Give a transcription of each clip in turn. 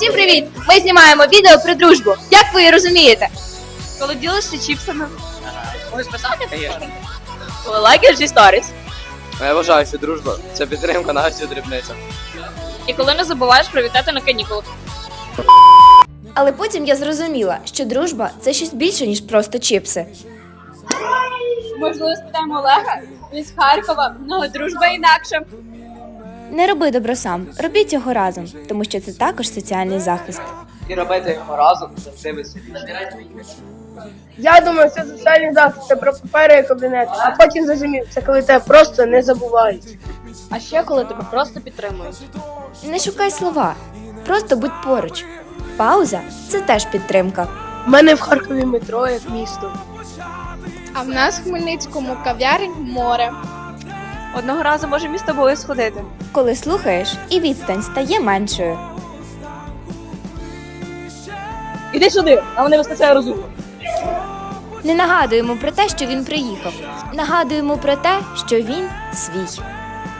Усім привіт! Ми знімаємо відео про дружбу. Як ви її розумієте? Коли ділишся чіпсами, Можеш писати, звісно. коли лайкаєш зі сторіс. Я вважаю, що дружба це підтримка на всю дрібницю. І коли не забуваєш привітати на канікулах. Але потім я зрозуміла, що дружба це щось більше, ніж просто чіпси. Можливо, спитаємо Олега. Він з Харкова, але дружба інакша. Не роби добро сам, робіть його разом, тому що це також соціальний захист. І робити його разом завжди веселіше. Я думаю, це соціальний захист, це про папери і кабінети. А потім зрозумів, це коли тебе просто не забувають. А ще коли тебе просто підтримують. Не шукай слова, просто будь поруч. Пауза це теж підтримка. У мене в Харкові метро як місто. А в нас в Хмельницькому кав'ярень море. Одного разу може місто тобою сходити. Коли слухаєш, і відстань стає меншою. Іди сюди, нам не вистачає розуму. Не нагадуємо про те, що він приїхав. Нагадуємо про те, що він свій.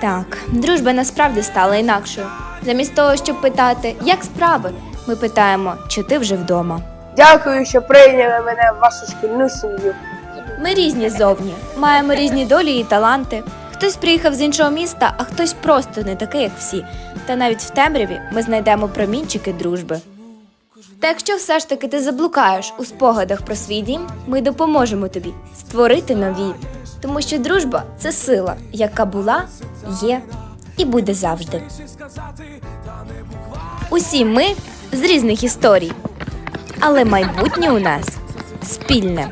Так, дружба насправді стала інакшою. Замість того, щоб питати, як справи, ми питаємо, чи ти вже вдома. Дякую, що прийняли мене в вашу шкільну сім'ю. Ми різні зовні, маємо різні долі і таланти. Хтось приїхав з іншого міста, а хтось просто не такий, як всі. Та навіть в темряві ми знайдемо промінчики дружби. Та якщо все ж таки ти заблукаєш у спогадах про свій дім, ми допоможемо тобі створити нові. Тому що дружба це сила, яка була, є і буде завжди. Усі ми з різних історій, але майбутнє у нас спільне.